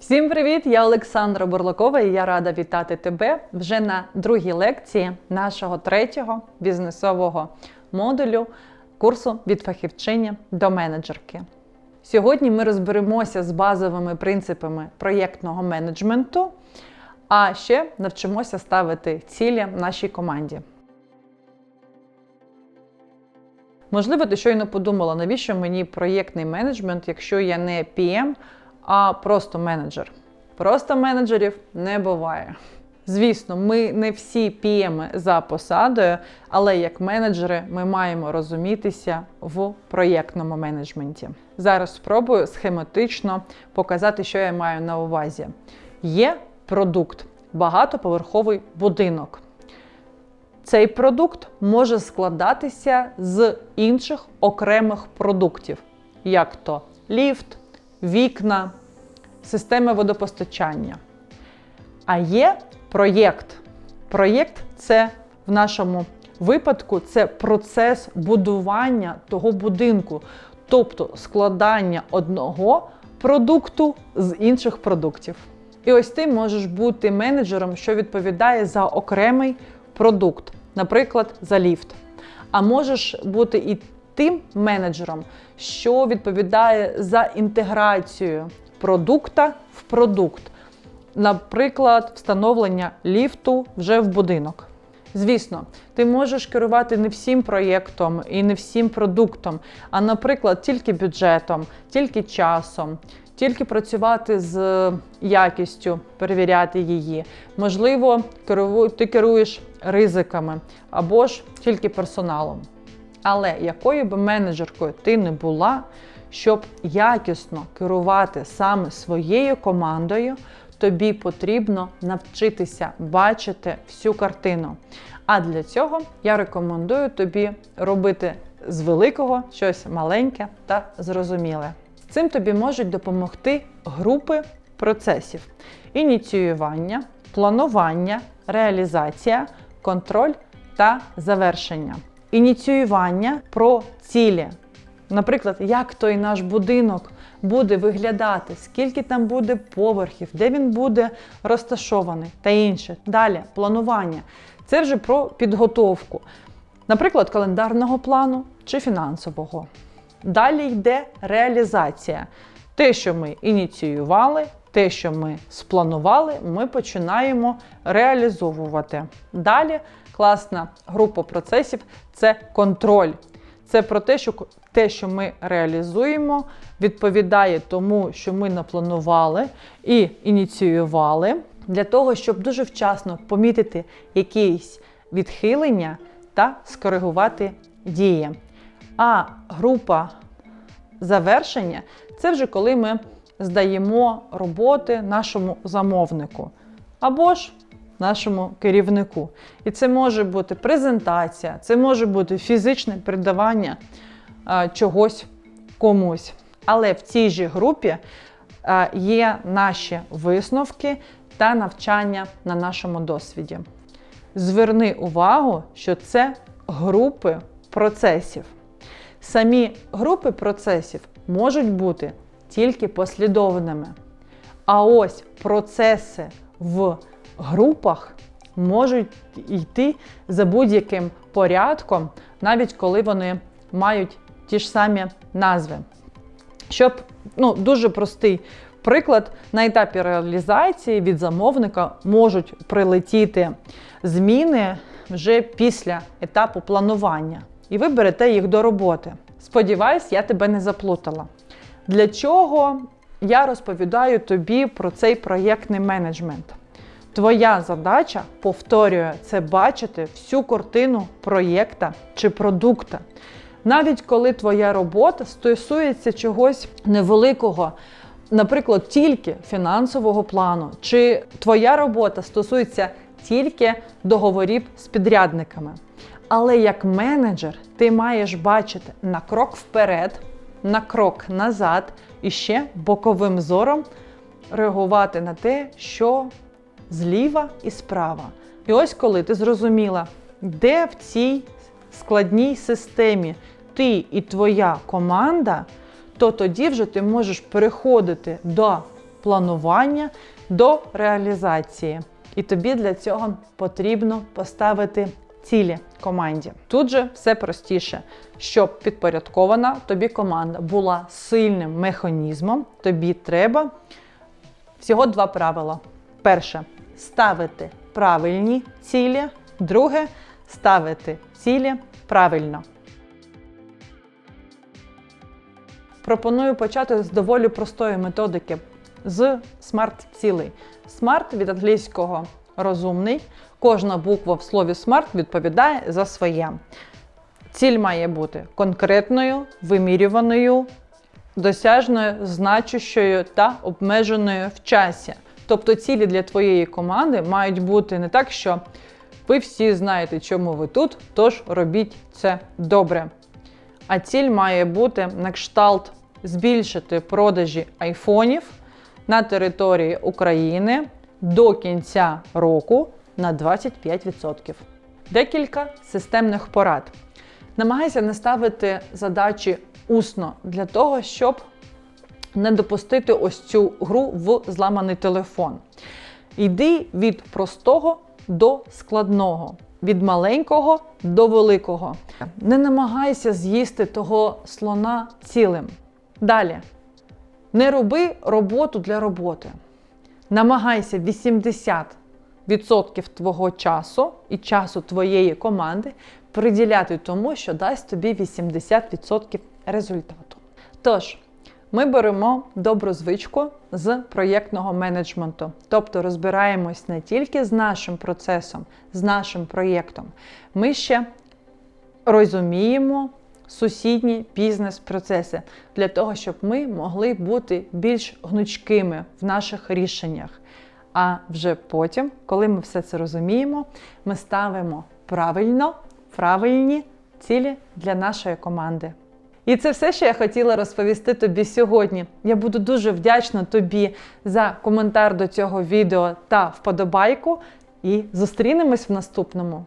Всім привіт! Я Олександра Бурлакова і я рада вітати тебе вже на другій лекції нашого третього бізнесового модулю курсу від фахівчині до менеджерки. Сьогодні ми розберемося з базовими принципами проєктного менеджменту, а ще навчимося ставити цілі нашій команді. Можливо, ти щойно подумала, навіщо мені проєктний менеджмент, якщо я не PM, а просто менеджер. Просто менеджерів не буває. Звісно, ми не всі PM за посадою, але як менеджери ми маємо розумітися в проєктному менеджменті. Зараз спробую схематично показати, що я маю на увазі. Є продукт, багатоповерховий будинок. Цей продукт може складатися з інших окремих продуктів, як то ліфт, вікна, системи водопостачання. А є проєкт. Проєкт це в нашому випадку це процес будування того будинку, тобто складання одного продукту з інших продуктів. І ось ти можеш бути менеджером, що відповідає за окремий продукт, наприклад, за ліфт. А можеш бути і тим менеджером, що відповідає за інтеграцію продукта в продукт, наприклад, встановлення ліфту вже в будинок. Звісно, ти можеш керувати не всім проєктом і не всім продуктом, а, наприклад, тільки бюджетом, тільки часом, тільки працювати з якістю, перевіряти її. Можливо, ти керуєш ризиками або ж тільки персоналом. Але якою би менеджеркою ти не була, щоб якісно керувати саме своєю командою, тобі потрібно навчитися бачити всю картину. А для цього я рекомендую тобі робити з великого щось маленьке та зрозуміле. З цим тобі можуть допомогти групи процесів: ініціювання, планування, реалізація, контроль та завершення. Ініціювання про цілі. Наприклад, як той наш будинок буде виглядати, скільки там буде поверхів, де він буде розташований та інше. Далі планування. Це вже про підготовку, наприклад, календарного плану чи фінансового. Далі йде реалізація. Те, що ми ініціювали, те, що ми спланували, ми починаємо реалізовувати. Далі класна група процесів це контроль. Це про те, що те, що ми реалізуємо, відповідає тому, що ми напланували і ініціювали, для того, щоб дуже вчасно помітити якісь відхилення та скоригувати дії. А група завершення це вже коли ми здаємо роботи нашому замовнику або ж нашому керівнику. І це може бути презентація, це може бути фізичне передавання а, чогось комусь. Але в цій же групі а, є наші висновки та навчання на нашому досвіді. Зверни увагу, що це групи процесів. Самі групи процесів можуть бути тільки послідовними. А ось процеси в групах можуть йти за будь-яким порядком, навіть коли вони мають ті ж самі назви. Щоб ну, дуже простий приклад, на етапі реалізації від замовника можуть прилетіти зміни вже після етапу планування. І ви берете їх до роботи. Сподіваюсь, я тебе не заплутала. Для чого я розповідаю тобі про цей проєктний менеджмент? Твоя задача, повторюю, це бачити всю картину проєкта чи продукта. Навіть коли твоя робота стосується чогось невеликого, наприклад, тільки фінансового плану, чи твоя робота стосується тільки договорів з підрядниками. Але як менеджер ти маєш бачити на крок вперед, на крок назад і ще боковим зором реагувати на те, що зліва і справа. І ось коли ти зрозуміла, де в цій складній системі ти і твоя команда, то тоді вже ти можеш переходити до планування до реалізації. І тобі для цього потрібно поставити цілі команді. Тут же все простіше, щоб підпорядкована тобі команда була сильним механізмом. Тобі треба всього два правила. Перше ставити правильні цілі. Друге ставити цілі правильно. Пропоную почати з доволі простої методики з смарт-цілей. Смарт від англійського розумний. Кожна буква в слові смарт відповідає за своє. Ціль має бути конкретною, вимірюваною, досяжною, значущою та обмеженою в часі. Тобто цілі для твоєї команди мають бути не так, що ви всі знаєте, чому ви тут, тож робіть це добре. А ціль має бути на кшталт збільшити продажі айфонів на території України до кінця року на 25%. Декілька системних порад. Намагайся не ставити задачі усно для того, щоб не допустити ось цю гру в зламаний телефон. Йди від простого до складного, від маленького до великого. Не намагайся з'їсти того слона цілим. Далі. Не роби роботу для роботи. Намагайся 80% твого часу і часу твоєї команди приділяти тому, що дасть тобі 80% результату. Тож, ми беремо добру звичку з проєктного менеджменту, тобто розбираємось не тільки з нашим процесом, з нашим проєктом. Ми ще розуміємо сусідні бізнес-процеси для того, щоб ми могли бути більш гнучкими в наших рішеннях. А вже потім, коли ми все це розуміємо, ми ставимо правильно, правильні цілі для нашої команди. І це все, що я хотіла розповісти тобі сьогодні. Я буду дуже вдячна тобі за коментар до цього відео та вподобайку. І зустрінемось в наступному.